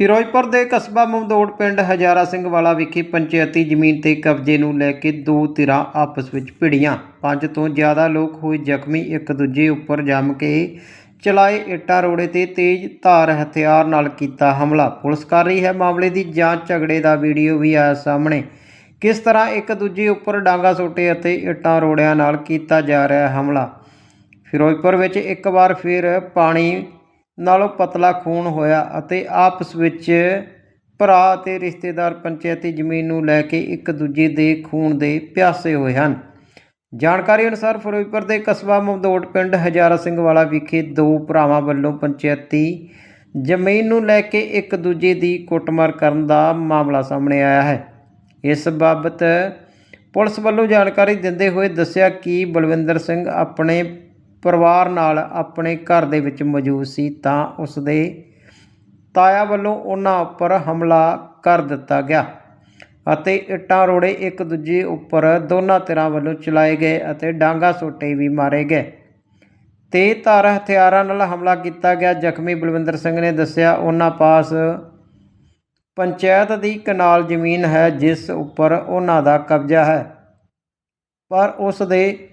ਫਿਰੋਜ਼ਪੁਰ ਦੇ ਕਸਬਾ ਮਮਦੋੜ ਪਿੰਡ ਹਜ਼ਾਰਾ ਸਿੰਘ ਵਾਲਾ ਵਿਖੇ ਪੰਚਾਇਤੀ ਜ਼ਮੀਨ ਤੇ ਕਬਜ਼ੇ ਨੂੰ ਲੈ ਕੇ ਦੋ ਧਿਰਾਂ ਆਪਸ ਵਿੱਚ ਭਿੜੀਆਂ। ਪੰਜ ਤੋਂ ਜ਼ਿਆਦਾ ਲੋਕ ਹੋਏ ਜ਼ਖਮੀ, ਇੱਕ ਦੂਜੇ ਉੱਪਰ ਜੰਮ ਕੇ ਚਲਾਏ ਇੱਟਾਂ, ਰੋੜੇ ਤੇ ਤੇਜ਼ ਧਾਰ ਹਥਿਆਰ ਨਾਲ ਕੀਤਾ ਹਮਲਾ। ਪੁਲਿਸ ਕਰ ਰਹੀ ਹੈ ਮਾਮਲੇ ਦੀ ਜਾਂਚ। ਝਗੜੇ ਦਾ ਵੀਡੀਓ ਵੀ ਆਇਆ ਸਾਹਮਣੇ। ਕਿਸ ਤਰ੍ਹਾਂ ਇੱਕ ਦੂਜੇ ਉੱਪਰ ਡਾਂਗਾ ਸੋਟੇ ਅਤੇ ਇੱਟਾਂ, ਰੋੜਿਆਂ ਨਾਲ ਕੀਤਾ ਜਾ ਰਿਹਾ ਹਮਲਾ? ਫਿਰੋਜ਼ਪੁਰ ਵਿੱਚ ਇੱਕ ਵਾਰ ਫਿਰ ਪਾਣੀ ਨਾਲੋਂ ਪਤਲਾ ਖੂਨ ਹੋਇਆ ਅਤੇ ਆਪਸ ਵਿੱਚ ਭਰਾ ਅਤੇ ਰਿਸ਼ਤੇਦਾਰ ਪੰਚਾਇਤੀ ਜ਼ਮੀਨ ਨੂੰ ਲੈ ਕੇ ਇੱਕ ਦੂਜੇ ਦੇ ਖੂਨ ਦੇ ਪਿਆਸੇ ਹੋਏ ਹਨ। ਜਾਣਕਾਰੀ ਅਨੁਸਾਰ ਫਿਰੋਜ਼ਪੁਰ ਦੇ ਕਸਬਾ ਮਮਦੋਟ ਪਿੰਡ ਹਜ਼ਾਰਾ ਸਿੰਘ ਵਾਲਾ ਵਿਖੇ ਦੋ ਭਰਾਵਾਂ ਵੱਲੋਂ ਪੰਚਾਇਤੀ ਜ਼ਮੀਨ ਨੂੰ ਲੈ ਕੇ ਇੱਕ ਦੂਜੇ ਦੀ ਕੁੱਟਮਾਰ ਕਰਨ ਦਾ ਮਾਮਲਾ ਸਾਹਮਣੇ ਆਇਆ ਹੈ। ਇਸ ਬਾਬਤ ਪੁਲਿਸ ਵੱਲੋਂ ਜਾਣਕਾਰੀ ਦਿੰਦੇ ਹੋਏ ਦੱਸਿਆ ਕਿ ਬਲਵਿੰਦਰ ਸਿੰਘ ਆਪਣੇ ਪਰਿਵਾਰ ਨਾਲ ਆਪਣੇ ਘਰ ਦੇ ਵਿੱਚ ਮੌਜੂਦ ਸੀ ਤਾਂ ਉਸ ਦੇ ਤਾਇਆ ਵੱਲੋਂ ਉਹਨਾਂ ਉੱਪਰ ਹਮਲਾ ਕਰ ਦਿੱਤਾ ਗਿਆ ਅਤੇ ਇੱਟਾਂ ਰੋੜੇ ਇੱਕ ਦੂਜੇ ਉੱਪਰ ਦੋਨਾਂ ਧਿਰਾਂ ਵੱਲੋਂ ਚਲਾਏ ਗਏ ਅਤੇ ਡਾਂਗਾ ਸੋਟੇ ਵੀ ਮਾਰੇ ਗਏ। ਤੇ ਧਾਰ ਹਥਿਆਰਾਂ ਨਾਲ ਹਮਲਾ ਕੀਤਾ ਗਿਆ। ਜ਼ਖਮੀ ਬਲਵਿੰਦਰ ਸਿੰਘ ਨੇ ਦੱਸਿਆ, ਉਹਨਾਂ ਪਾਸ ਪੰਚਾਇਤ ਦੀ ਕਨਾਲ ਜ਼ਮੀਨ ਹੈ, ਜਿਸ ਉੱਪਰ ਉਹਨਾਂ ਦਾ ਕਬਜ਼ਾ ਹੈ। ਪਰ ਉਸ ਦੇ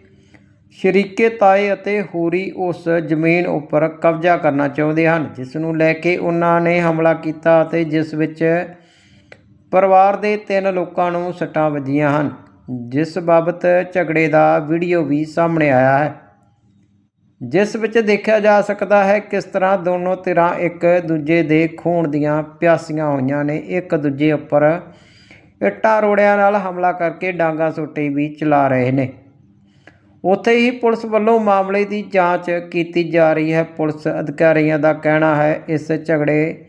ਸ਼ਰੀਕੇ ਤਾਏ ਅਤੇ ਹੋਰੀ ਉਸ ਜ਼ਮੀਨ ਉੱਪਰ ਕਬਜ਼ਾ ਕਰਨਾ ਚਾਹੁੰਦੇ ਹਨ, ਜਿਸ ਨੂੰ ਲੈ ਕੇ ਉਹਨਾਂ ਨੇ ਹਮਲਾ ਕੀਤਾ ਅਤੇ ਜਿਸ ਵਿੱਚ ਪਰਿਵਾਰ ਦੇ ਤਿੰਨ ਲੋਕਾਂ ਨੂੰ ਸੱਟਾਂ ਵੱਜੀਆਂ ਹਨ। ਜਿਸ ਬਾਬਤ ਝਗੜੇ ਦਾ ਵੀਡੀਓ ਵੀ ਸਾਹਮਣੇ ਆਇਆ ਹੈ। ਜਿਸ ਵਿੱਚ ਦੇਖਿਆ ਜਾ ਸਕਦਾ ਹੈ, ਕਿਸ ਤਰ੍ਹਾਂ ਦੋਨੋਂ ਧਿਰਾਂ ਇੱਕ ਦੂਜੇ ਦੇ ਖੂਨ ਦੀਆਂ ਪਿਆਸੀਆਂ ਹੋਈਆਂ ਨੇ। ਇੱਕ ਦੂਜੇ ਉੱਪਰ ਇੱਟਾਂ ਰੋੜਿਆਂ ਨਾਲ ਹਮਲਾ ਕਰਕੇ ਡਾਂਗਾ ਸੋਟੇ ਵੀ ਚਲਾ ਰਹੇ ਨੇ। ਉੱਥੇ ਹੀ ਪੁਲਿਸ ਵੱਲੋਂ ਮਾਮਲੇ ਦੀ ਜਾਂਚ ਕੀਤੀ ਜਾ ਰਹੀ ਹੈ। ਪੁਲਿਸ ਅਧਿਕਾਰੀਆਂ ਦਾ ਕਹਿਣਾ ਹੈ, ਇਸ ਝਗੜੇ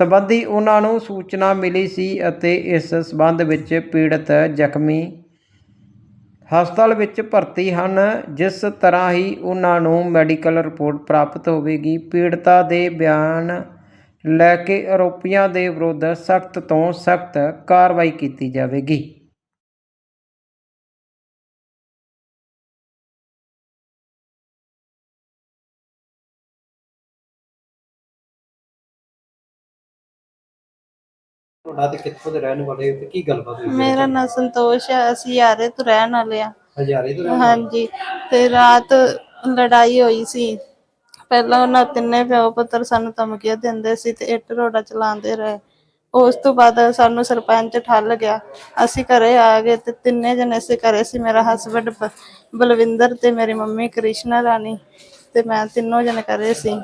ਸੰਬੰਧੀ ਉਹਨਾਂ ਨੂੰ ਸੂਚਨਾ ਮਿਲੀ ਸੀ ਅਤੇ ਇਸ ਸਬੰਧ ਵਿੱਚ ਪੀੜਤ ਜ਼ਖਮੀ ਹਸਪਤਾਲ ਵਿੱਚ ਭਰਤੀ ਹਨ, ਜਿਸ ਤਰ੍ਹਾਂ ਹੀ ਉਹਨਾਂ ਨੂੰ ਮੈਡੀਕਲ ਰਿਪੋਰਟ ਪ੍ਰਾਪਤ ਹੋਵੇਗੀ। ਪੀੜਤਾ ਦੇ ਬਿਆਨ ਲੈ ਕੇ ਆਰੋਪੀਆਂ ਦੇ ਵਿਰੁੱਧ ਸਖਤ ਤੋਂ ਸਖਤ ਕਾਰਵਾਈ ਕੀਤੀ ਜਾਵੇਗੀ। ਤੁਹਾਡਾ ਤੇ ਕਿੱਥੋਂ ਦੇ ਰਹਿਣ ਵਾਲੇ ਹੋ ਤੇ ਕੀ ਗੱਲਬਾਤ ਹੋਈ ਮੇਰਾ ਨਾਂ ਸੰਤੋਸ਼ ਹੈ ਅਸੀਂ ਯਾਰੇ ਤੋਂ ਰਹਿਣ ਵਾਲੇ ਆ। ਹਜ਼ਾਰੇ ਤੋਂ ਹਾਂਜੀ ਤੇ ਰਾਤ ਲੜਾਈ ਹੋਈ ਸੀ। ਪਹਿਲਾਂ ਉਹਨਾਂ ਤਿੰਨੇ ਪਿਓ ਪੁੱਤਰ ਸਾਨੂੰ ਧਮਕੀਆਂ ਦਿੰਦੇ ਸੀ ਤੇ ਇੱਟ ਰੋੜਾ ਚਲਾਉਂਦੇ ਰਹੇ। ਉਸ ਤੋਂ ਬਾਅਦ ਸਾਨੂੰ ਸਰਪੰਚ ਠੱਲ ਗਿਆ। ਅਸੀਂ ਘਰੇ ਆ ਗਏ ਤੇ ਤਿੰਨੇ ਜਣੇ ਅਸੀਂ ਘਰੇ ਸੀ। ਮੇਰਾ ਹਸਬੰਡ ਬਲਵਿੰਦਰ ਤੇ ਮੇਰੀ ਮੰਮੀ ਕ੍ਰਿਸ਼ਨਾ ਰਾਣੀ ਤੇ ਮੈਂ ਤਿੰਨੋਂ ਜਣੇ ਘਰੇ ਸੀ।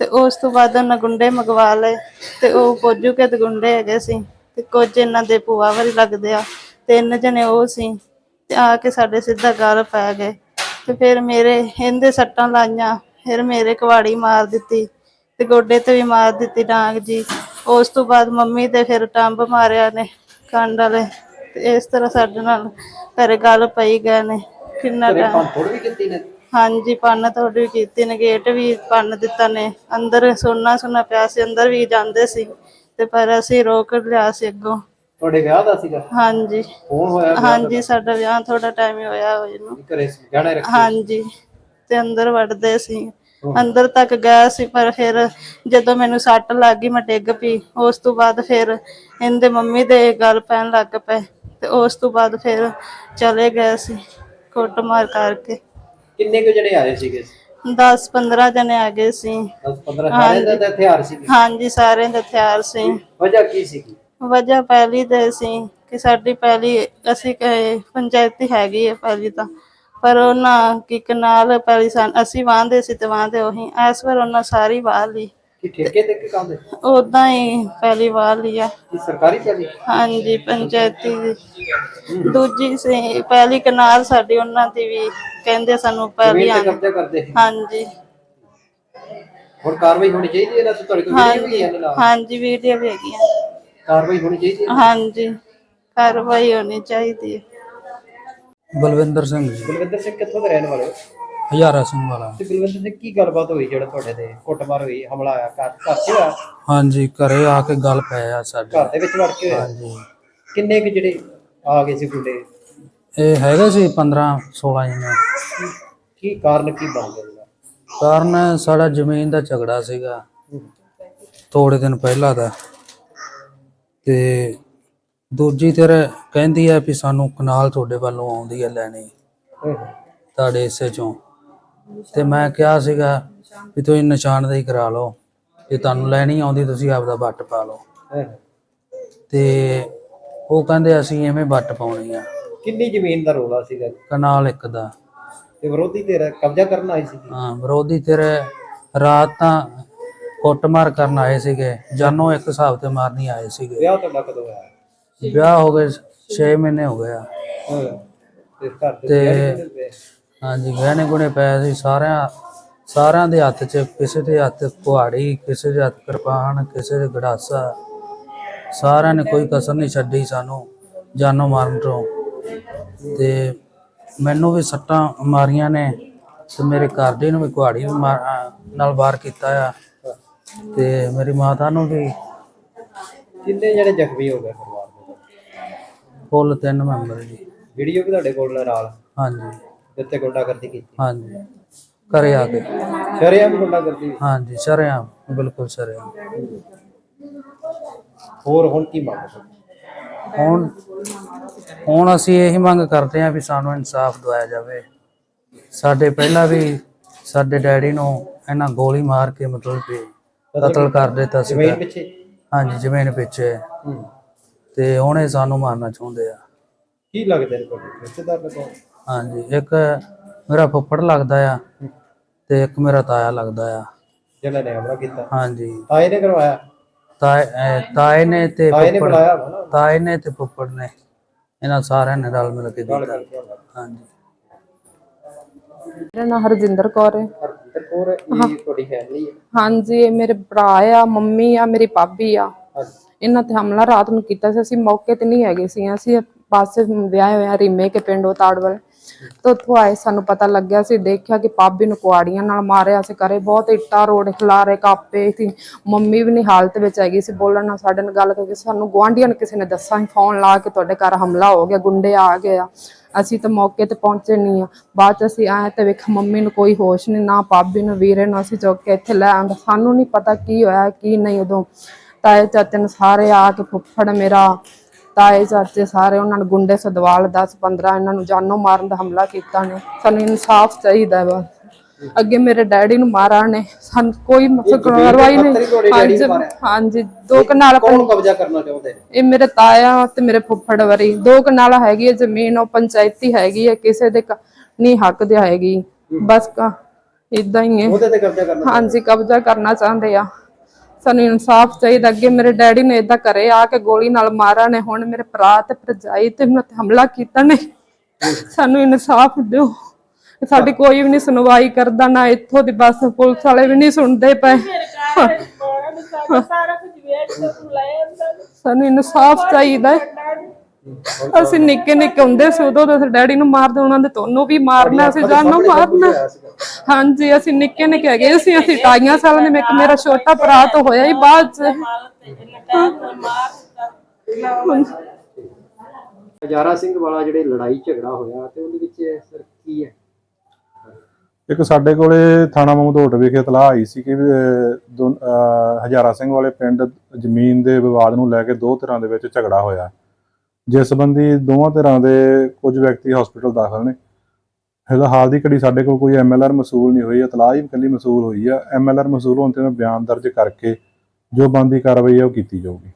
ਤੇ ਉਸ ਤੋਂ ਬਾਅਦ ਉਹਨਾਂ ਗੁੰਡੇ ਮੰਗਵਾ ਲਏ ਤੇ ਉਹ ਫੌਜੂ ਕੇ ਤੇ ਗੁੰਡੇ ਹੈਗੇ ਸੀ ਤੇ ਕੁਝ ਇਹਨਾਂ ਦੇ ਭੂਆ ਵਾਰੀ ਲੱਗਦੇ ਆ ਤਿੰਨ ਜਣੇ ਉਹ ਸੀ ਤੇ ਆ ਕੇ ਸਾਡੇ ਸਿੱਧਾ ਗਲ ਪੈ ਗਏ ਤੇ ਫਿਰ ਮੇਰੇ ਇਹਦੇ ਸੱਟਾਂ ਲਾਈਆਂ ਫਿਰ ਮੇਰੇ ਕੁਹਾੜੀ ਮਾਰ ਦਿੱਤੀ ਤੇ ਗੋਡੇ ਤੇ ਵੀ ਮਾਰ ਦਿੱਤੀ ਡਾਂਗ ਜੀ। ਉਸ ਤੋਂ ਬਾਅਦ ਮੰਮੀ ਤੇ ਫਿਰ ਟੰਬ ਮਾਰਿਆ ਨੇ ਕੰਡ ਵਾਲੇ ਤੇ ਇਸ ਤਰ੍ਹਾਂ ਸਾਡੇ ਨਾਲ ਘਰੇ ਗੱਲ ਪਈ ਗਏ ਨੇ ਕਿੰਨਾ ਟਾਈਮ ਥੋੜੀ ਵੀ ਕੀਤੀ ਨੇ? ਹਾਂਜੀ ਪੰਨ ਤੁਹਾਡੀ ਕੀਤੀ ਨੇ ਗੇਟ ਵੀ ਪੰਨ ਦਿੱਤਾ ਨੇ। ਅੰਦਰ ਸੋਨਾ ਸੋਨਾ ਪਿਆ ਸੀ ਅੰਦਰ ਵੀ ਜਾਂਦੇ ਸੀ ਤੇ ਪਰ ਅਸੀਂ ਰੋਕ ਲਿਆ ਸੀ ਅੱਗੋਂ। ਤੁਹਾਡੇ ਵਿਆਹ ਦਾ ਸੀਗਾ? ਹਾਂਜੀ। ਫੋਨ ਹੋਇਆ ਹਾਂਜੀ ਸਾਡਾ ਵਿਆਹ ਥੋੜਾ ਟਾਈਮ ਹੀ ਹੋਇਆ ਹੋਏ ਨੂੰ ਘਰੇ ਗਹਿਣੇ ਰੱਖ ਹਾਂਜੀ ਤੇ ਅੰਦਰ ਵੜਦੇ ਸੀ। ਅੰਦਰ ਤੱਕ ਗਿਆ ਸੀ ਪਰ ਫਿਰ ਜਦੋਂ ਮੈਨੂੰ ਸੱਟ ਲੱਗ ਗਈ ਮੈਂ ਡਿੱਗ ਪਈ। ਉਸ ਤੋਂ ਬਾਅਦ ਫਿਰ ਇਹਦੇ ਮੰਮੀ ਦੇ ਗੱਲ ਪੈਣ ਲੱਗ ਪਏ ਤੇ ਉਸ ਤੋਂ ਬਾਅਦ ਫਿਰ ਚਲੇ ਗਏ ਸੀ ਕੁੱਟਮਾਰ ਕਰਕੇ। ਕਿੰਨੇ ਕੁ ਜਿਹੜੇ ਆਏ ਸੀਗੇ? 10 15 ਜਣੇ ਆ ਗਏ ਸੀ। 10 15 ਸਾਰੇ ਦਾ ਹਥਿਆਰ ਸੀਗੇ ਹਾਂਜੀ ਸਾਰਿਆਂ ਦੇ ਹਥਿਆਰ ਸੀ। ਵਜ੍ਹਾ ਕੀ ਸੀਗੀ ਵਜ੍ਹਾ ਪਹਿਲੀ ਦੇ ਸੀ ਕਿ ਸਾਡੀ ਪਹਿਲੀ ਅਸੀਂ ਕਹੇ ਪੰਚਾਇਤੀ ਹੈਗੀ ਹੈ ਪਹਿਲੀ ਤਾਂ। ਪਰ ਉਹਨਾਂ ਕੀ ਕਨਾਲ ਪਹਿਲੀ ਸਨ ਅਸੀਂ ਵਾਂਦੇ ਸੀ ਤੇ ਵਾਂਦੇ ਉਹੀ। ਇਸ ਵਾਰ ਉਹਨਾਂ ਸਾਰੀ ਵਾਹ ਲਈ। ਕਿ ਠੇਕੇ ਤੇ ਕਿ ਕਾਹਦੇ ਉਦਾਂ ਹੀ ਪਹਿਲੀ ਵਾਹ ਲਈ ਆ। ਕੀ ਸਰਕਾਰੀ ਚੱਲੀ ਹਾਂਜੀ ਪੰਚਾਇਤੀ ਦੀ। ਦੂਜੀ ਸੀ ਪਹਿਲੀ ਕਨਾਲ ਸਾਡੀ ਉਹਨਾਂ ਦੀ ਵੀ ਕਹਿੰਦੇ ਸਾਨੂੰ ਪਹਿਲੀ ਜ਼ਮੀਨ ਤੇ ਆਉਣੀ ਕਬਜ਼ਾ ਕਰਦੇ ਸੀ। ਹਾਂਜੀ। ਹੁਣ ਕਾਰਵਾਈ ਹੋਣੀ ਚਾਹੀਦੀ ਹੈ ਇਹਨਾਂ ਤੇ ਤੁਹਾਡੇ ਕੋਲ ਵੀਡੀਓ ਵੀ ਹੈ ਇਹਨਾਂ ਨਾਲ। ਹਾਂਜੀ ਵੀਡੀਓ ਵੀ ਹੈਗੀਆਂ। ਕਾਰਵਾਈ ਹੋਣੀ ਚਾਹੀਦੀ ਹੈ ਹਾਂਜੀ ਕਾਰਵਾਈ ਹੋਣੀ ਚਾਹੀਦੀ ਹੈ। ਬਲਵਿੰਦਰ ਸਿੰਘ ਜੀ। ਬਲਵਿੰਦਰ ਸਿੰਘ ਕਿੱਥੋਂ ਦੇ ਰਹਿਣ ਵਾਲੇ ਹੋ? ਹਜ਼ਾਰਾ ਸਿੰਘ ਵਾਲਾ। ਤੇ ਬਲਵਿੰਦਰ ਸਿੰਘ ਕੀ ਗੱਲਬਾਤ ਹੋਈ ਜਿਹੜਾ ਤੁਹਾਡੇ ਤੇ ਕੁੱਟਮਾਰ ਹੋਈ ਹਮਲਾ ਆਇਆ ਘਰ ਘਰ 'ਚ ਹੋਇਆ? ਹਾਂਜੀ ਘਰੇ ਆ ਕੇ ਗੱਲ ਪਏ ਆ ਸਾਡੇ। ਘਰ ਦੇ ਵਿੱਚ ਵੜ ਕੇ ਹੋਇਆ? ਹਾਂਜੀ। ਕਿੰਨੇ ਕੁ ਜਿਹੜੇ ਆ ਗਏ ਸੀ ਗੁੰਡੇ ਇਹ ਹੈਗੇ ਸੀ 15 16 ਜਣੇ। ਕੀ ਕਾਰਨ ਕੀ ਬਣ ਗਿਆ ਇਹਦਾ? ਕਾਰਨ ਸਾਡਾ ਜ਼ਮੀਨ ਦਾ ਝਗੜਾ ਸੀਗਾ। ਥੋੜੇ ਦਿਨ ਪਹਿਲਾਂ ਦਾ। ਤੇ ਦੂਜੀ ਧਿਰ ਕਹਿੰਦੀ ਹੈ ਵੀ ਸਾਨੂੰ ਕਨਾਲ ਤੁਹਾਡੇ ਵੱਲੋਂ ਆਉਂਦੀ ਹੈ ਲੈਣੀ। ਤੁਹਾਡੇ ਹਿੱਸੇ ਚੋਂ। ਤੇ ਮੈਂ ਕਿਹਾ ਸੀਗਾ ਵੀ ਤੁਸੀਂ ਨਿਸ਼ਾਨਦੇਹੀ ਕਰਾ ਲਓ। ਜੇ ਤੁਹਾਨੂੰ ਲੈਣੀ ਆਉਂਦੀ ਤੁਸੀਂ ਆਪਦਾ ਵੱਟ ਪਾ ਲਓ। ਤੇ ਉਹ ਕਹਿੰਦੇ ਅਸੀਂ ਐਵੇਂ ਵੱਟ ਪਾਉਣੀ ਆ। ਕਿੰਨੀ ਜ਼ਮੀਨ ਦਾ ਰੋਲਾ ਸੀਗਾ? ਕਨਾਲ ਇੱਕ ਦਾ। ਤੇ ਵਿਰੋਧੀ ਧਿਰ ਕਬਜ਼ਾ ਕਰਨ ਆਈ ਸੀ? ਹਾਂ ਵਿਰੋਧੀ ਧਿਰ ਰਾਤ ਤਾਂ ਕੁੱਟਮਾਰ ਕਰਨ ਆਏ ਸੀਗੇ। ਜਾਨੋਂ ਇੱਕ ਹਿਸਾਬ ਤੇ ਮਾਰਨੀ ਆਏ ਸੀਗੇ। ਵਿਆਹ ਤੁਹਾਡਾ ਕਦੋਂ ਹੋਇਆ? ਵਿਆਹ ਹੋ ਗਏ 6 ਮਹੀਨੇ ਹੋ ਗਏ ਆ। ਤੇ ਘਰ ਦੇ ਤੇ ਹਾਂਜੀ ਗਹਿਣੇ ਗੁਣੇ ਪਏ ਸੀ ਸਾਰਿਆਂ ਸਾਰਿਆਂ ਦੇ ਹੱਥ 'ਚ ਕਿਸੇ ਦੇ ਹੱਥ ਕੁਹਾੜੀ ਕਿਸੇ ਦੇ ਹੱਥ ਕਿਰਪਾਨ ਕਿਸੇ ਦੇ ਗੜਾਸਾ। ਸਾਰਿਆਂ ਨੇ ਕੋਈ ਕਸਰ ਨਹੀਂ ਛੱਡੀ ਸਾਨੂੰ ਜਾਨੋਂ ਮਾਰਨ ਤੋਂ। ਤੇ ਮੈਨੂੰ ਵੀ ਸੱਟਾਂ ਮਾਰੀਆਂ ਨੇ ਤੇ ਮੇਰੇ ਘਰ ਦੇ ਨੂੰ ਵੀ ਕੁਹਾੜੀ ਨਾਲ ਵਾਰ ਕੀਤਾ ਆ। ਤੇ ਮੇਰੀ ਮਾਤਾ ਨੂੰ ਵੀ ਕਿੰਨੇ ਜਿਹੜੇ ਜ਼ਖਮੀ ਹੋ ਗਏ ਪਰਿਵਾਰ ਦੇ? ਕੁੱਲ ਤਿੰਨ ਮੈਂਬਰ ਜੀ। ਵੀਡੀਓ ਵੀ ਤੁਹਾਡੇ ਕੋਲ ਨਾਲ। ਹਾਂਜੀ। ਜਿੱਥੇ ਗੁੰਡਾਗਰਦੀ ਕੀਤੀ। ਹਾਂਜੀ। ਘਰੇ ਆ ਕੇ। ਸ਼ਰਿਆਮ ਗੁੰਡਾਗਰਦੀ ਹਾਂਜੀ ਸ਼ਰੇਆਮ। ਬਿਲਕੁਲ ਸ਼ਰੇਆਮ। ਹੋਰ ਹੁਣ ਕੀ ਮੰਗਦੇ ਹੁਣ ਹੁਣ ਅਸੀਂ ਇਹੀ ਮੰਗ ਕਰਦੇ ਹਾਂ ਵੀ ਸਾਨੂੰ ਇਨਸਾਫ ਦਿਵਾਇਆ ਜਾਵੇ। ਸਾਡੇ ਪਹਿਲਾਂ ਵੀ ਸਾਡੇ ਡੈਡੀ ਨੂੰ ਇਹਨਾਂ ਗੋਲੀ ਮਾਰ ਕੇ ਮਤਲਬ ਕਿ ਕਤਲ ਕਰ ਦਿੱਤਾ ਸੀ ਜ਼ਮੀਨ ਪਿੱਛੇ? ਹਾਂਜੀ ਜ਼ਮੀਨ ਪਿੱਛੇ। ਤੇ ਇਹ ਸਾਨੂੰ ਮਾਰਨਾ ਚਾਹੁੰਦੇ ਆ। ਕੀ ਲੱਗਦੇ ਨੇ ਰਿਸ਼ਤੇਦਾਰ ਲੱਗੋ ਹਾਂਜੀ ਇੱਕ ਮੇਰਾ ਫੁੱਫੜ ਲੱਗਦਾ ਆ ਤੇ ਇੱਕ ਮੇਰਾ ਤਾਇਆ ਲੱਗਦਾ ਆ। ਜਿਹਨਾਂ ਨੇ ਹਮਲਾ ਕੀਤਾ। ਹਾਂਜੀ। ਤਾਏ ਨੇ ਕਰਵਾਇਆ? ਤਾਏ ਅਹ ਤਾਏ ਨੇ ਤੇ ਤਾਏ ਨੇ ਫੁੱਫੜ ਬੁਲਾਇਆ ਵਾ ਨਾ ਤਾਏ ਨੇ ਤੇ ਫੁੱਫੜ ਨੇ। ਇਹਨਾਂ ਸਾਰਿਆਂ ਨੇ ਰਲ ਮਿਲ ਕੇ ਗੱਲ ਕੀਤਾ। ਕਰਕੇ ਆਉਂਦਾ ਹਾਂਜੀ। ਮੇਰਾ ਨਾਮ ਹਰਜਿੰਦਰ ਕੌਰ ਹੈ। ਹਰਜਿੰਦਰ ਕੌਰ ਇਹ ਤੁਹਾਡੀ ਫੈਮਿਲੀ ਹੈ? ਹਾਂਜੀ ਇਹ ਮੇਰੇ ਭਰਾ ਆ ਮੰਮੀ ਆ ਮੇਰੀ ਭਾਬੀ ਆ। ਹਾਂਜੀ ਇਹਨਾਂ ਤੇ ਹਮਲਾ ਰਾਤ ਨੂੰ ਕੀਤਾ ਸੀ। ਅਸੀਂ ਮੌਕੇ ਤੇ ਨਹੀਂ ਹੈਗੇ ਸੀ। ਅਸੀਂ ਪਾਸੇ ਵਿਆਹ ਹੋਇਆ ਰੀਮੇ ਕੇ ਪਿੰਡ ਉਤਾੜਵਲ। ਤੋਂ ਉੱਥੋਂ ਆਏ, ਸਾਨੂੰ ਪਤਾ ਲੱਗਿਆ ਸੀ ਦੇਖਿਆ ਕਿ ਭਾਬੀ ਨੂੰ ਕੁਆੜੀਆਂ ਨਾਲ ਮਾਰਿਆ ਸੀ ਕਰੇ ਬਹੁਤ ਇੱਟਾਂ, ਰੋਡ ਖਿਲਾਰੇ, ਕਾਪੇ ਸੀ ਮੰਮੀ ਵੀ ਨਹੀਂ ਹਾਲਤ ਵਿੱਚ ਹੈਗੀ ਸੀ। ਬੋਲਣ ਨਾਲ ਸਾਡੇ ਨਾਲ ਗੱਲ ਕਰਕੇ ਸਾਨੂੰ ਗੁਆਂਢੀਆਂ ਨੇ ਕਿਸੇ ਨੇ ਦੱਸਾਂ ਸੀ ਫੋਨ ਲਾ ਕੇ ਤੁਹਾਡੇ ਘਰ ਹਮਲਾ ਹੋ ਗਿਆ, ਗੁੰਡੇ ਆ ਗਏ ਆ। ਅਸੀਂ ਤਾਂ ਮੌਕੇ ਤੇ ਪਹੁੰਚੇ ਨਹੀਂ ਆ। ਬਾਅਦ ਚ ਅਸੀਂ ਆਏ ਤੇ ਵੇਖ ਮੰਮੀ ਨੂੰ ਕੋਈ ਹੋਸ਼ ਨਹੀਂ ਨਾ ਭਾਬੀ ਨੂੰ, ਵੀਰੇ ਨੂੰ ਅਸੀਂ ਚੁੱਕ ਕੇ ਇੱਥੇ ਲੈ ਆਂਦਾ। ਸਾਨੂੰ ਨਹੀਂ ਪਤਾ ਕੀ ਹੋਇਆ, ਕੀ ਨਹੀਂ ਉਦੋਂ। ਤਾਏ ਚਾਚੇ ਨੇ ਸਾਰੇ ਆ ਕੇ ਫੁੱਫੜ ਮੇਰਾ ਤਾਏ ਚਾਚੇ ਸਾਰੇ ਉਹਨਾਂ ਨੇ ਗੁੰਡੇ ਸਦਵਾਲ 10 15 ਇਹਨਾਂ ਨੂੰ ਜਾਨੋਂ ਮਾਰਨ ਦਾ ਹਮਲਾ ਕੀਤਾ ਨੇ। ਸਾਨੂੰ ਇਨਸਾਫ ਚਾਹੀਦਾ ਵਾ। ਅੱਗੇ ਮੇਰੇ ਡੈਡੀ ਨੂੰ ਮਾਰਾ ਨੇ। ਸਾਨੂੰ ਕੋਈ ਮਤਲਬ ਕਾਰਵਾਈ ਨਹੀਂ? ਹਾਂਜੀ ਹਾਂਜੀ ਦੋ ਕਨਾਲ ਕੌਣ ਕਬਜ਼ਾ ਕਰਨਾ ਚਾਹੁੰਦੇ? ਇਹ ਮੇਰੇ ਤਾਇਆ ਤੇ ਮੇਰੇ ਫੁੱਫੜ ਵਰੀ। ਦੋ ਕਨਾਲ ਹੈਗੀ ਹੈ ਜ਼ਮੀਨ ਉਹ ਪੰਚਾਇਤੀ ਹੈਗੀ ਹੈ। ਕਿਸੇ ਦੇ ਨਹੀਂ ਹੱਕ ਦੇ ਹੈਗੀ। ਬਸ ਇਦਾਂ ਹੀ ਹੈ। ਉਹਦੇ ਤੇ ਕਬਜ਼ਾ ਕਰਨਾ ਹਾਂਜੀ ਕਬਜ਼ਾ ਕਰਨਾ ਚਾਹੁੰਦੇ ਆ। ਸਾਨੂੰ ਇਨਸਾਫ ਚਾਹੀਦਾ ਅੱਗੇ ਮੇਰੇ ਡੈਡੀ ਨੇ ਇਦਾਂ ਘਰੇ ਆ ਕੇ ਗੋਲੀ ਨਾਲ ਮਾਰਾ ਨੇ ਹੁਣ ਮੇਰੇ ਭਰਾ ਤੇ ਭਰਜਾਈ ਤੇ ਮੈਨੂੰ ਤੇ ਹਮਲਾ ਕੀਤਾ ਨੇ। ਸਾਨੂੰ ਇਨਸਾਫ ਦਿਓ। ਸਾਡੀ ਕੋਈ ਵੀ ਨਹੀਂ ਸੁਣਵਾਈ ਕਰਦਾ ਨਾ ਇੱਥੋਂ ਦੀ ਬਸ ਪੁਲਿਸ ਵਾਲੇ ਵੀ ਨਹੀਂ ਸੁਣਦੇ ਪਏ। ਸਾਨੂੰ ਇਨਸਾਫ ਚਾਹੀਦਾ ਹੈ। ਅਸੀਂ ਨਿੱਕੇ ਨਿੱਕੇ ਹੁੰਦੇ ਸੀ ਉਦੋਂ ਤਾਂ ਡੈਡੀ ਨੂੰ ਮਾਰਦੇ ਉਹਨਾਂ ਦੇ ਤੁਹਾਨੂੰ ਵੀ ਮਾਰਨਾ ਸੀ ਜਾਨੋਂ ਮਾਰਨਾ। ਹਾਂਜੀ ਅਸੀਂ ਨਿੱਕੇ ਨਿੱਕੇ ਹੈਗੇ ਸੀ ਅਸੀਂ 28 ਸਾਲਾਂ ਦੇ ਮੈਂ ਇੱਕ ਮੇਰਾ ਛੋਟਾ ਭਰਾ ਤਾਂ ਹੋਇਆ ਹੀ ਬਾਅਦ ਚ। ਹਜ਼ਾਰਾ ਸਿੰਘ ਵਾਲਾ ਜਿਹੜੇ ਲੜਾਈ ਝਗੜਾ ਹੋਇਆ ਤੇ ਉਹਦੇ ਵਿੱਚ ਸਰ ਕੀ ਹੈ? ਇੱਕ ਸਾਡੇ ਕੋਲੇ ਥਾਣਾ ਮਮਦੋਟ ਵਿਖੇ ਇਤਲਾਹ ਆਈ ਸੀ ਕਿ ਹਜ਼ਾਰਾ ਸਿੰਘ ਵਾਲੇ ਪਿੰਡ ਜ਼ਮੀਨ ਦੇ ਵਿਵਾਦ ਨੂੰ ਲੈ ਕੇ ਦੋ ਧਿਰਾਂ ਦੇ ਵਿੱਚ ਝਗੜਾ ਹੋਇਆ। ਜਿਸ ਸੰਬੰਧੀ ਦੋਵਾਂ ਧਿਰਾਂ ਦੇ ਕੁਝ ਵਿਅਕਤੀ ਹਸਪੀਟਲ ਦਾਖਲ ਨੇ। ਫਿਲਹਾਲ ਦੀ ਘੜੀ ਸਾਡੇ ਕੋਲ ਕੋਈ ਐਮਐਲਆਰ ਮਸੂਲ ਨਹੀਂ ਹੋਈ, ਇਤਲਾਹ ਹੀ ਇਕੱਲੀ ਮਸੂਲ ਹੋਈ ਆ। ਐਮਐਲਆਰ ਮਸੂਲ ਹੋਣ ਤੇ ਮੈਂ ਬਿਆਨ ਦਰਜ ਕਰਕੇ ਜੋ ਬਣਦੀ ਕਾਰਵਾਈ ਹੈ ਉਹ ਕੀਤੀ ਜਾਊਗੀ।